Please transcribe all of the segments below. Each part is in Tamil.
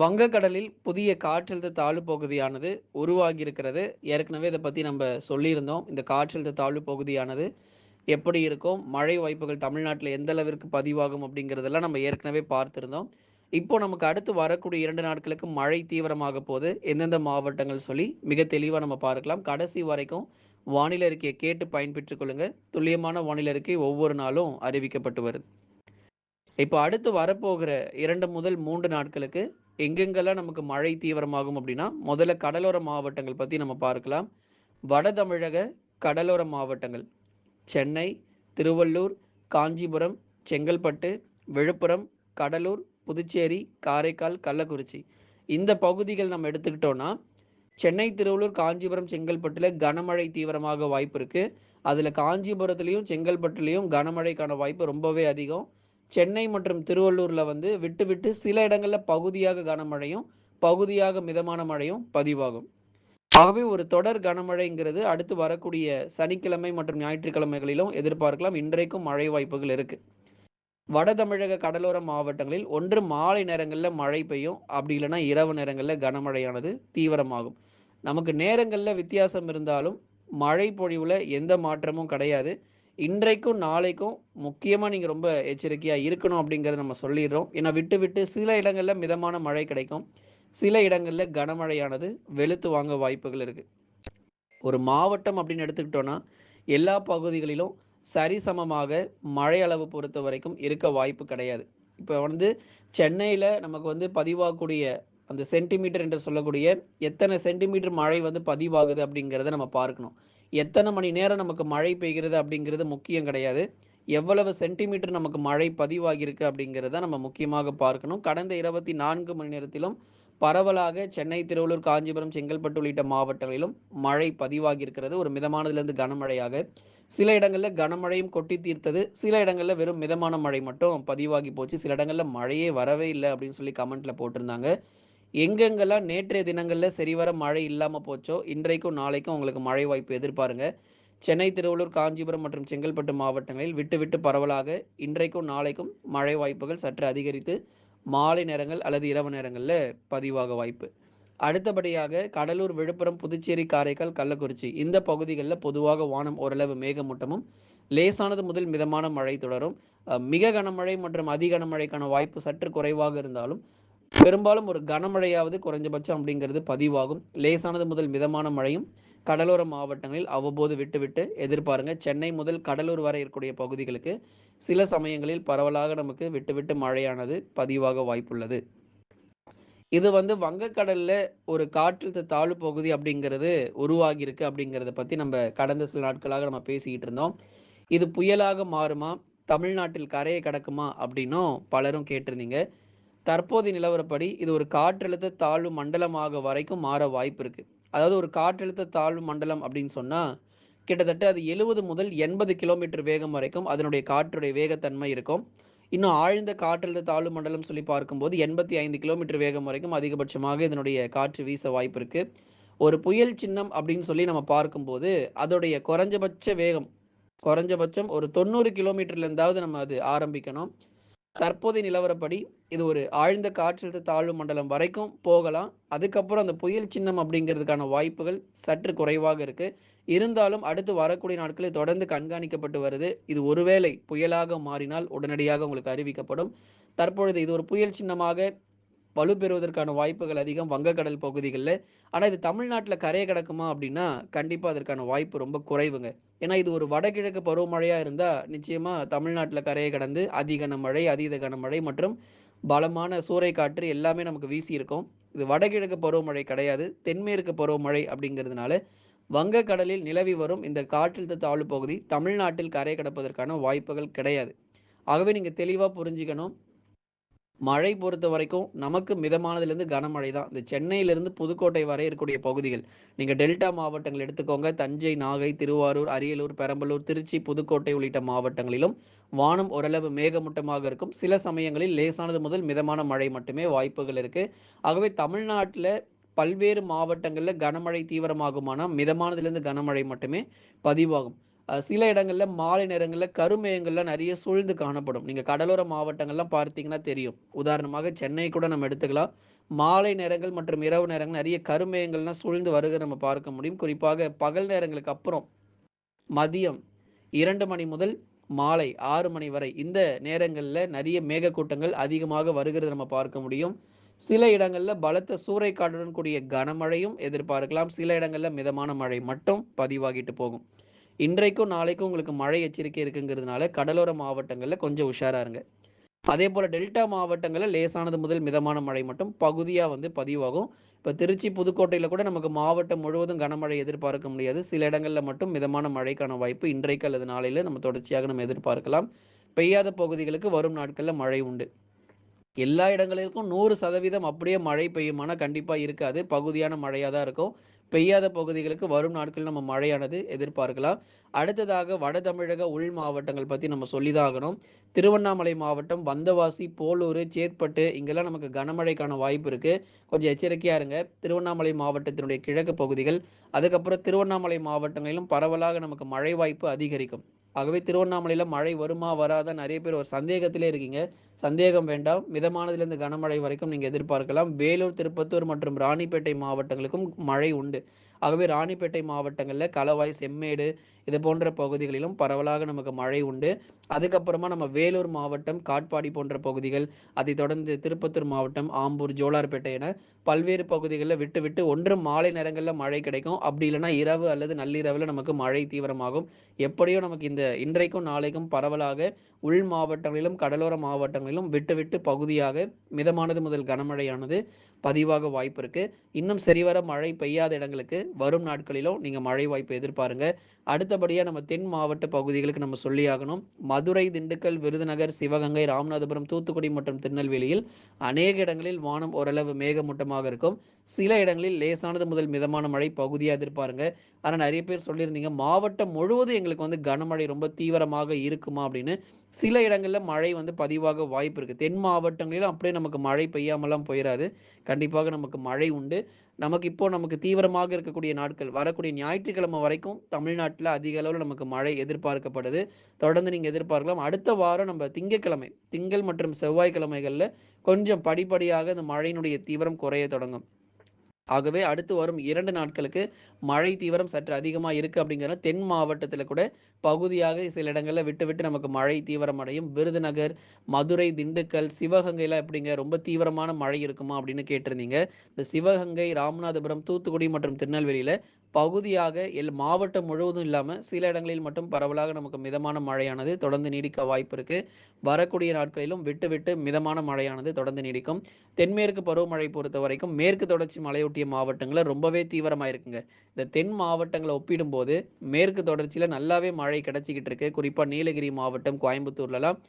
வங்கக்கடலில் புதிய காற்றழுத்த தாழ்வு பகுதியானது உருவாகி இருக்கிறது ஏற்கனவே இதை பற்றி நம்ம சொல்லியிருந்தோம். இந்த காற்றழுத்த தாழ்வு பகுதியானது எப்படி இருக்கும்? மழை வாய்ப்புகள் தமிழ்நாட்டில் எந்த அளவிற்கு பதிவாகும் அப்படிங்கிறதெல்லாம் நம்ம ஏற்கனவே பார்த்துருந்தோம். இப்போ நமக்கு அடுத்து வரக்கூடிய இரண்டு நாட்களுக்கு மழை தீவிரமாக போது எந்தெந்த மாவட்டங்கள் சொல்லி மிக தெளிவாக நம்ம பார்க்கலாம். கடைசி வரைக்கும் வானிலை அறிக்கையை கேட்டு பயன்பெற்றுக் கொள்ளுங்க. துல்லியமான வானிலை அறிக்கை ஒவ்வொரு நாளும் அறிவிக்கப்பட்டு வருது. இப்போ அடுத்து வரப்போகிற இரண்டு முதல் மூன்று நாட்களுக்கு எங்கெங்கெல்லாம் நமக்கு மழை தீவிரமாகும் அப்படின்னா முதல்ல கடலோர மாவட்டங்கள் பற்றி நம்ம பார்க்கலாம். வட தமிழக கடலோர மாவட்டங்கள். சென்னை திருவள்ளூர் காஞ்சிபுரம் செங்கல்பட்டு விழுப்புரம் கடலூர் புதுச்சேரி காரைக்கால் கள்ளக்குறிச்சி. இந்த பகுதிகள் நம்ம எடுத்துக்கிட்டோம்னா சென்னை திருவள்ளூர் காஞ்சிபுரம் செங்கல்பட்டில் கனமழை தீவிரமாக வாய்ப்பு இருக்குது அதில் காஞ்சிபுரத்துலேயும் செங்கல்பட்டுலேயும் கனமழைக்கான வாய்ப்பு ரொம்பவே அதிகம். சென்னை மற்றும் திருவள்ளூரில் வந்து விட்டு விட்டு சில இடங்களில் பகுதியாக கனமழையும் பகுதியாக மிதமான மழையும் பதிவாகும். ஆகவே ஒரு தொடர் கனமழைங்கிறது அடுத்து வரக்கூடிய சனிக்கிழமை மற்றும் ஞாயிற்றுக்கிழமைகளிலும் எதிர்பார்க்கலாம். இன்றைக்கும் மழை வாய்ப்புகள் இருக்கு. வட தமிழக கடலோர மாவட்டங்களில் ஒன்று மாலை நேரங்களில் மழை பெய்யும். அப்படி இல்லைன்னா இரவு நேரங்களில் கனமழையானது தீவிரமாகும். நமக்கு நேரங்களில் வித்தியாசம் இருந்தாலும் மழை பொழிவில் எந்த மாற்றமும் கிடையாது. இன்றைக்கும் நாளைக்கும் முக்கியமாக நீங்கள் ரொம்ப எச்சரிக்கையாக இருக்கணும் அப்படிங்கிறத நம்ம சொல்லிடுறோம். ஏன்னா விட்டு விட்டு சில இடங்களில் மிதமான மழை கிடைக்கும். சில இடங்களில் கனமழையானது வெளுத்து வாங்க வாய்ப்புகள் இருக்குது ஒரு மாவட்டம் அப்படின்னு எடுத்துக்கிட்டோன்னா எல்லா பகுதிகளிலும் சரிசமமாக மழை அளவு பொறுத்த வரைக்கும் இருக்க வாய்ப்பு கிடையாது. இப்போ வந்து சென்னையில் நமக்கு வந்து பதிவாகக்கூடிய அந்த சென்டிமீட்டர் என்று சொல்லக்கூடிய எத்தனை சென்டிமீட்டர் மழை வந்து பதிவாகுது அப்படிங்கிறத நம்ம பார்க்கணும். எத்தனை மணி நேரம் நமக்கு மழை பெய்கிறது அப்படிங்கிறது முக்கியம் கிடையாது. எவ்வளவு சென்டிமீட்டர் நமக்கு மழை பதிவாகியிருக்கு அப்படிங்கிறத நம்ம முக்கியமாக பார்க்கணும். கடந்த இருபத்தி நான்கு மணி நேரத்திலும் பரவலாக சென்னை திருவள்ளூர் காஞ்சிபுரம் செங்கல்பட்டு உள்ளிட்ட மாவட்டங்களிலும் மழை பதிவாகியிருக்கிறது. ஒரு மிதமானதுலேருந்து கனமழையாக. சில இடங்களில் கனமழையும் கொட்டி தீர்த்தது. சில இடங்களில் வெறும் மிதமான மழை மட்டும் பதிவாகி போச்சு. சில இடங்களில் மழையே வரவே இல்லை அப்படின்னு சொல்லி கமெண்ட்ல போட்டிருந்தாங்க. எங்கெங்கெல்லாம் நேற்றைய தினங்களில் சரிவர மழை இல்லாமல் போச்சோ இன்றைக்கும் நாளைக்கும் உங்களுக்கு மழை வாய்ப்பு எதிர்பாருங்க. சென்னை திருவள்ளூர் காஞ்சிபுரம் மற்றும் செங்கல்பட்டு மாவட்டங்களில் விட்டு விட்டு பரவலாக இன்றைக்கும் நாளைக்கும் மழை வாய்ப்புகள் சற்று அதிகரித்து மாலை நேரங்கள் அல்லது இரவு நேரங்களில் பதிவாக வாய்ப்பு. அடுத்தபடியாக கடலூர் விழுப்புரம் புதுச்சேரி காரைக்கால் கள்ளக்குறிச்சி இந்த பகுதிகளில் பொதுவாக வானம் ஓரளவு மேகமூட்டமும் லேசானது முதல் மிதமான மழை தொடரும். மிக கனமழை மற்றும் அதிகனமழைக்கான வாய்ப்பு சற்று குறைவாக இருந்தாலும் பெரும்பாலும் ஒரு கனமழையாவது குறைஞ்சபட்சம் அப்படிங்கிறது பதிவாகும். லேசானது முதல் மிதமான மழையும் கடலோர மாவட்டங்களில் அவ்வப்போது விட்டுவிட்டு எதிர்பாருங்க. சென்னை முதல் கடலூர் வரை இருக்கக்கூடிய பகுதிகளுக்கு சில சமயங்களில் பரவலாக நமக்கு விட்டுவிட்டு மழையானது பதிவாக வாய்ப்புள்ளது. இது வந்து வங்கக்கடல்ல ஒரு காற்றழுத்த தாழ்வு பகுதி அப்படிங்கிறது உருவாகி இருக்கு அப்படிங்கிறத பத்தி நம்ம கடந்த சில நாட்களாக நம்ம பேசிக்கிட்டு இருந்தோம். இது புயலாக மாறுமா? தமிழ்நாட்டில் கரையை கடக்குமா? அப்படின்னும் பலரும் கேட்டிருந்தீங்க. தற்போதைய நிலவரப்படி இது ஒரு காற்றழுத்த தாழ்வு மண்டலமாக வரைக்கும் மாற வாய்ப்பு இருக்கு அதாவது ஒரு காற்றழுத்த தாழ்வு மண்டலம் அப்படின்னு சொன்னா கிட்டத்தட்ட அது எழுபது முதல் எண்பது கிலோமீட்டர் வேகம் வரைக்கும் அதனுடைய காற்றுடைய வேகத்தன்மை இருக்கும். இன்னும் ஆழ்ந்த காற்றழுத்த தாழ்வு மண்டலம் சொல்லி பார்க்கும்போது எண்பத்தி ஐந்து கிலோமீட்டர் வேகம் வரைக்கும் அதிகபட்சமாக இதனுடைய காற்று வீச வாய்ப்பு இருக்கு ஒரு புயல் சின்னம் அப்படின்னு சொல்லி நம்ம பார்க்கும்போது அதோடைய குறைஞ்சபட்ச வேகம் குறைஞ்சபட்சம் ஒரு தொண்ணூறு கிலோமீட்டர்ல இருந்தாவது நம்ம அது ஆரம்பிக்கணும். தற்போதைய நிலவரப்படி இது ஒரு ஆழ்ந்த காற்றழுத்த தாழ்வு மண்டலம் வரைக்கும் போகலாம். அதுக்கப்புறம் அந்த புயல் சின்னம் அப்படிங்கிறதுக்கான வாய்ப்புகள் சற்று குறைவாக இருக்கு. இருந்தாலும் அடுத்து வரக்கூடிய நாட்களில் தொடர்ந்து கண்காணிக்கப்பட்டு வருது. இது ஒருவேளை புயலாக மாறினால் உடனடியாக உங்களுக்கு அறிவிக்கப்படும். தற்பொழுது இது ஒரு புயல் சின்னமாக வலுப்பெறுவதற்கான வாய்ப்புகள் அதிகம் வங்கக்கடல் பகுதிகளில். ஆனால் இது தமிழ்நாட்டில் கரையை கிடக்குமா அப்படின்னா கண்டிப்பாக அதற்கான வாய்ப்பு ரொம்ப குறைவுங்க. ஏன்னா இது ஒரு வடகிழக்கு பருவமழையாக இருந்தால் நிச்சயமாக தமிழ்நாட்டில் கரையை கடந்து அதி கனமழை அதீத கனமழை மற்றும் பலமான சூறைக்காற்று எல்லாமே நமக்கு வீசி இருக்கும். இது வடகிழக்கு பருவமழை கிடையாது தென்மேற்கு பருவமழை அப்படிங்கிறதுனால வங்கக்கடலில் நிலவி வரும் இந்த காற்றழுத்த தாழ்வு பகுதி தமிழ்நாட்டில் கரை கடப்பதற்கான வாய்ப்புகள் கிடையாது. ஆகவே நீங்கள் தெளிவாக புரிஞ்சுக்கணும் மழை பொறுத்த வரைக்கும் நமக்கு மிதமானதுலேருந்து கனமழை தான் இந்த சென்னையிலேருந்து புதுக்கோட்டை வரை இருக்கக்கூடிய பகுதிகள். நீங்கள் டெல்டா மாவட்டங்கள் எடுத்துக்கோங்க. தஞ்சை நாகை திருவாரூர் அரியலூர் பெரம்பலூர் திருச்சி புதுக்கோட்டை உள்ளிட்ட மாவட்டங்களிலும் வானம் ஓரளவு மேகமூட்டமாக இருக்கும். சில சமயங்களில் லேசானது முதல் மிதமான மழை மட்டுமே வாய்ப்புகள் இருக்குது ஆகவே தமிழ்நாட்டில் பல்வேறு மாவட்டங்களில் கனமழை தீவிரமாகுமானால் மிதமானதுலேருந்து கனமழை மட்டுமே பதிவாகும். சில இடங்களில் மாலை நேரங்களில் கருமேகங்கள்லாம் நிறைய சூழ்ந்து காணப்படும். நீங்கள் கடலோர மாவட்டங்கள்லாம் பார்த்தீங்கன்னா தெரியும். உதாரணமாக சென்னை கூட நம்ம எடுத்துக்கலாம். மாலை நேரங்கள் மற்றும் இரவு நேரங்கள் நிறைய கருமேகங்கள்லாம் சூழ்ந்து வருகிற நம்ம பார்க்க முடியும். குறிப்பாக பகல் நேரங்களுக்கு அப்புறம் மதியம் இரண்டு மணி முதல் மாலை ஆறு மணி வரை இந்த நேரங்களில் நிறைய மேகக்கூட்டங்கள் அதிகமாக வருகிறது நம்ம பார்க்க முடியும். சில இடங்களில் பலத்த சூறைக்காற்றுடன் கூடிய கனமழையும் எதிர்பார்க்கலாம். சில இடங்களில் மிதமான மழை மட்டும் பதிவாகிட்டு போகும். இன்றைக்கும் நாளைக்கும் உங்களுக்கு மழை எச்சரிக்கை இருக்குங்கிறதுனால கடலோர மாவட்டங்களில் கொஞ்சம் உஷாராக இருங்க. அதே போல் டெல்டா மாவட்டங்களில் லேசானது முதல் மிதமான மழை மட்டும் பகுதியாக வந்து பதிவாகும். இப்போ திருச்சி புதுக்கோட்டையில் கூட நமக்கு மாவட்டம் முழுவதும் கனமழை எதிர்பார்க்க முடியாது. சில இடங்களில் மட்டும் மிதமான மழைக்கான வாய்ப்பு இன்றைக்கு அல்லது நாளையில் நம்ம தொடர்ச்சியாக நம்ம எதிர்பார்க்கலாம். பெய்யாத பகுதிகளுக்கு வரும் நாட்களில் மழை உண்டு. எல்லா இடங்களிலும் நூறு சதவீதம் அப்படியே மழை பெய்யுமானா கண்டிப்பாக இருக்காது. பகுதியான மழையாக தான் இருக்கும். பெய்யாத பகுதிகளுக்கு வரும் நாட்கள் நம்ம மழையானது எதிர்பார்க்கலாம். அடுத்ததாக வட தமிழக உள் மாவட்டங்கள் பற்றி நம்ம சொல்லிதாகணும். திருவண்ணாமலை மாவட்டம் வந்தவாசி போலூர் சேத்பட்டு இங்கெல்லாம் நமக்கு கனமழைக்கான வாய்ப்பு இருக்குது கொஞ்சம் எச்சரிக்கையாக இருங்க. திருவண்ணாமலை மாவட்டத்தினுடைய கிழக்கு பகுதிகள் அதுக்கப்புறம் திருவண்ணாமலை மாவட்டங்களிலும் பரவலாக நமக்கு மழை வாய்ப்பு அதிகரிக்கும். ஆகவே திருவண்ணாமலையில் மழை வருமா வராதா நிறைய பேர் ஒரு சந்தேகத்திலே இருக்கீங்க. சந்தேகம் வேண்டாம். மிதமானதிலிருந்து கனமழை வரைக்கும் நீங்கள் எதிர்பார்க்கலாம். வேலூர் திருப்பத்தூர் மற்றும் ராணிப்பேட்டை மாவட்டங்களுக்கும் மழை உண்டு. ஆகவே ராணிப்பேட்டை மாவட்டங்களில் களவாய் செம்மேடு இது போன்ற பகுதிகளிலும் பரவலாக நமக்கு மழை உண்டு. அதுக்கப்புறமா நம்ம வேலூர் மாவட்டம் காட்பாடி போன்ற பகுதிகள் அதை தொடர்ந்து திருப்பத்தூர் மாவட்டம் ஆம்பூர் ஜோலார்பேட்டை என பல்வேறு பகுதிகளில் விட்டு விட்டு ஒன்று மாலை நேரங்களில் மழை கிடைக்கும். அப்படி இல்லைன்னா இரவு அல்லது நள்ளிரவில் நமக்கு மழை தீவிரமாகும். எப்படியோ நமக்கு இந்த இன்றைக்கும் நாளைக்கும் பரவலாக உள் மாவட்டங்களிலும் கடலோர மாவட்டங்களிலும் விட்டு விட்டு பகுதியாக மிதமானது முதல் கனமழையானது பதிவாக வாய்ப்பு இருக்கு. இன்னும் சரிவர மழை பெய்யாத இடங்களுக்கு வரும் நாட்களிலும் நீங்க மழை வாய்ப்பு எதிர்பாருங்க. அடுத்தபடியா நம்ம தென் மாவட்ட பகுதிகளுக்கு நம்ம சொல்லியாகணும் மதுரை திண்டுக்கல் விருதுநகர் சிவகங்கை ராமநாதபுரம் தூத்துக்குடி மற்றும் திருநெல்வேலியில் அநேக இடங்களில் வானம் ஓரளவு மேகமூட்டமாக இருக்கும். சில இடங்களில் லேசானது முதல் மிதமான மழை பகுதியாக எதிர்பாருங்க. ஆனால் நிறைய பேர் சொல்லியிருந்தீங்க மாவட்டம் முழுவதும் எங்களுக்கு வந்து கனமழை ரொம்ப தீவிரமாக இருக்குமா அப்படின்னு. சில இடங்களில் மழை வந்து பதிவாக வாய்ப்பு இருக்குது தென் மாவட்டங்களிலும் அப்படியே நமக்கு மழை பெய்யாமலாம் போயிடாது கண்டிப்பாக நமக்கு மழை உண்டு. நமக்கு இப்போ நமக்கு தீவிரமாக இருக்கக்கூடிய நாட்கள் வரக்கூடிய ஞாயிற்றுக்கிழமை வரைக்கும் தமிழ்நாட்டில் அதிக அளவில் நமக்கு மழை எதிர்பார்க்கப்படுது தொடர்ந்து நீங்கள் எதிர்பார்க்கலாம். அடுத்த வாரம் நம்ம திங்கட்கிழமை திங்கள் மற்றும் செவ்வாய்க்கிழமைகளில் கொஞ்சம் படிப்படியாக இந்த மழையினுடைய தீவிரம் குறைய தொடங்கும். ஆகவே அடுத்து வரும் இரண்டு நாட்களுக்கு மழை தீவிரம் சற்று அதிகமாக இருக்குது அப்படிங்கிற தென் மாவட்டத்தில் கூட பகுதியாக சில இடங்களில் விட்டு விட்டு நமக்கு மழை தீவிரம் அடையும். விருதுநகர் மதுரை திண்டுக்கல் சிவகங்கையில் எப்படிங்க ரொம்ப தீவிரமான மழை இருக்குமா அப்படின்னு கேட்டிருந்தீங்க. இந்த சிவகங்கை ராமநாதபுரம் தூத்துக்குடி மற்றும் திருநெல்வேலியில் பகுதியாக எல் மாவட்டம் முழுவதும் இல்லாமல் சில இடங்களில் மட்டும் பரவலாக நமக்கு மிதமான மழையானது தொடர்ந்து நீடிக்க வாய்ப்பு இருக்கு. வரக்கூடிய நாட்களிலும் விட்டு விட்டு மிதமான மழையானது தொடர்ந்து நீடிக்கும். தென்மேற்கு பருவமழை பொறுத்த வரைக்கும் மேற்கு தொடர்ச்சி மலையொட்டிய மாவட்டங்களில் ரொம்பவே தீவிரமாக இருக்குங்க. இந்த தென் மாவட்டங்களை ஒப்பிடும்போது மேற்கு தொடர்ச்சியில் நல்லாவே மழை கிடைச்சிக்கிட்டு இருக்கு. குறிப்பாக நீலகிரி மாவட்டம் கோயம்புத்தூர்லலாம்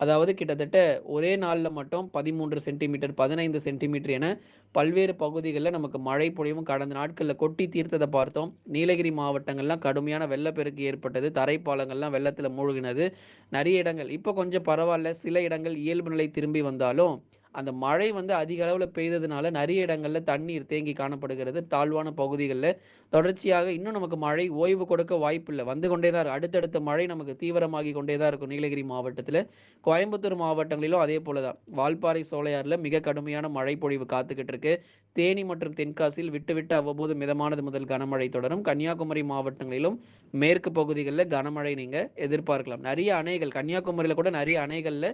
அதாவது கிட்டத்தட்ட ஒரே நாளில் மட்டும் பதிமூன்று சென்டிமீட்டர் பதினைந்து சென்டிமீட்டர் என பல்வேறு பகுதிகளில் நமக்கு மழை பொழிவும் கடந்த நாட்களில் கொட்டி தீர்த்ததை பார்த்தோம். நீலகிரி மாவட்டங்கள்லாம் கடுமையான வெள்ளப்பெருக்கு ஏற்பட்டது. தரைப்பாலங்கள்லாம் வெள்ளத்தில் மூழ்கினது. நிறைய இடங்கள் இப்போ கொஞ்சம் பரவாயில்ல. சில இடங்கள் இயல்பு நிலை திரும்பி வந்தாலும் அந்த மழை வந்து அதிக அளவில் பெய்ததுனால நிறைய இடங்களில் தண்ணீர் தேங்கி காணப்படுகிறது. தாழ்வான பகுதிகளில் தொடர்ச்சியாக இன்னும் நமக்கு மழை ஓய்வு கொடுக்க வாய்ப்பில்லை. வந்து கொண்டே தான் இருக்கும் அடுத்தடுத்த மழை நமக்கு தீவிரமாகி கொண்டே தான் இருக்கும். நீலகிரி மாவட்டத்தில். கோயம்புத்தூர் மாவட்டங்களிலும் அதே போல தான் வால்பாறை சோலையாறில் மிக கடுமையான மழை பொழிவு காத்துக்கிட்டு இருக்கு. தேனி மற்றும் தென்காசியில் விட்டுவிட்டு அவ்வப்போது மிதமானது முதல் கனமழை தொடரும். கன்னியாகுமரி மாவட்டங்களிலும் மேற்கு பகுதிகளில் கனமழை நீங்கள் எதிர்பார்க்கலாம். நிறைய அணைகள் கன்னியாகுமரியில் கூட நிறைய அணைகளில்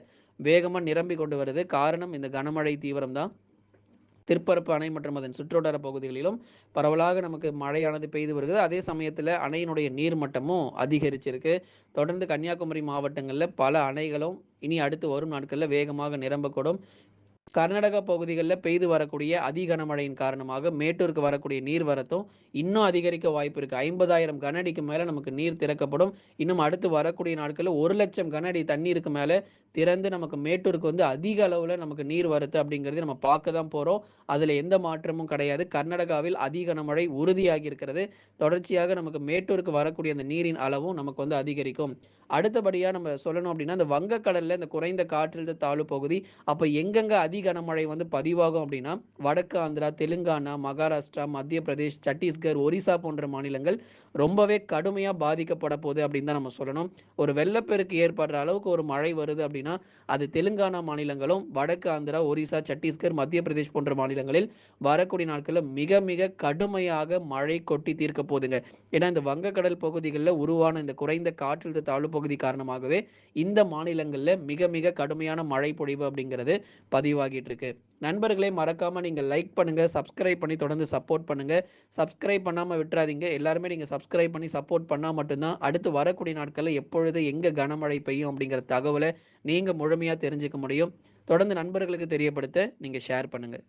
வேகமாக நிரம்பி கொண்டு வருது. காரணம் இந்த கனமழை தீவிரம் தான் திருப்பரப்பு அணை மற்றும் அதன் சுற்றுவட்டார பகுதிகளிலும் பரவலாக நமக்கு மழையானது பெய்து வருகிறது. அதே சமயத்தில் அணையினுடைய நீர் மட்டமும் அதிகரிச்சிருக்கு. தொடர்ந்து கன்னியாகுமரி மாவட்டங்களில் பல அணைகளும் இனி அடுத்து வரும் நாட்களில் வேகமாக நிரம்பக்கூடும். கர்நாடக பகுதிகளில் பெய்து வரக்கூடிய அதி கனமழையின் காரணமாக மேட்டூருக்கு வரக்கூடிய நீர்வரத்தும் இன்னும் அதிகரிக்க வாய்ப்பு இருக்குது ஐம்பதாயிரம் கனடிக்கு மேலே நமக்கு நீர் திறக்கப்படும். இன்னும் அடுத்து வரக்கூடிய நாட்களில் ஒரு லட்சம் கனடி தண்ணீருக்கு மேலே திறந்து நமக்கு மேட்டூருக்கு வந்து அதிக அளவில் நமக்கு நீர் வருது அப்படிங்கிறது நம்ம பார்க்க தான் போறோம். அதில் எந்த மாற்றமும் கிடையாது. கர்நாடகாவில் அதிக மழை உறுதியாகி இருக்கிறது. தொடர்ச்சியாக நமக்கு மேட்டூருக்கு வரக்கூடிய அந்த நீரின் அளவும் நமக்கு வந்து அதிகரிக்கும். அடுத்தபடியா நம்ம சொல்லணும் அப்படின்னா இந்த வங்கக்கடல்ல இந்த குறைந்த காற்றழுத்த தாழ்வு பகுதி அப்போ எங்கெங்க அதி கனமழை வந்து பதிவாகும் அப்படின்னா வடக்கு ஆந்திரா தெலுங்கானா மகாராஷ்டிரா மத்திய பிரதேஷ் சத்தீஸ்கர் ஒரிசா போன்ற மாநிலங்கள் ரொம்பவே கடுமையாக பாதிக்கப்பட போகுது அப்படின்னு தான் நம்ம சொல்லணும். ஒரு வெள்ளப்பெருக்கு ஏற்படுற அளவுக்கு ஒரு மழை வருது அப்படின்னா, அது தெலுங்கானா மாநிலங்களும், வடக்கு ஆந்திரா, ஒரிசா, சத்தீஸ்கர், மத்திய பிரதேஷ் போன்ற மாநிலங்களில் வரக்கூடிய நாட்களில் மிக மிக கடுமையாக மழை கொட்டி தீர்க்க போகுதுங்க. ஏன்னா இந்த வங்கக்கடல் பகுதிகளில் உருவான இந்த குறைந்த காற்றழுத்த தாழ்வு பகுதி காரணமாகவே இந்த மாநிலங்களில் மிக மிக கடுமையான மழை பொழிவு அப்படிங்கிறது பதிவாகிட்டு இருக்கு. நண்பர்களே மறக்காமல் நீங்கள் லைக் பண்ணுங்கள் சப்ஸ்கிரைப் பண்ணி தொடர்ந்து சப்போர்ட் பண்ணுங்கள் சப்ஸ்கிரைப் பண்ணாமல் விட்றாதீங்க. எல்லாருமே நீங்கள் சப்ஸ்கிரைப் பண்ணி சப்போர்ட் பண்ணால் மட்டும் தான் அடுத்து வரக்கூடிய நாட்களில் எப்பொழுது எங்கே கனமழை பெய்யும் அப்படிங்கிற தகவலை நீங்கள் முழுமையாக தெரிஞ்சுக்க முடியும். தொடர்ந்து நண்பர்களுக்கு தெரியப்படுத்த நீங்கள் ஷேர் பண்ணுங்கள்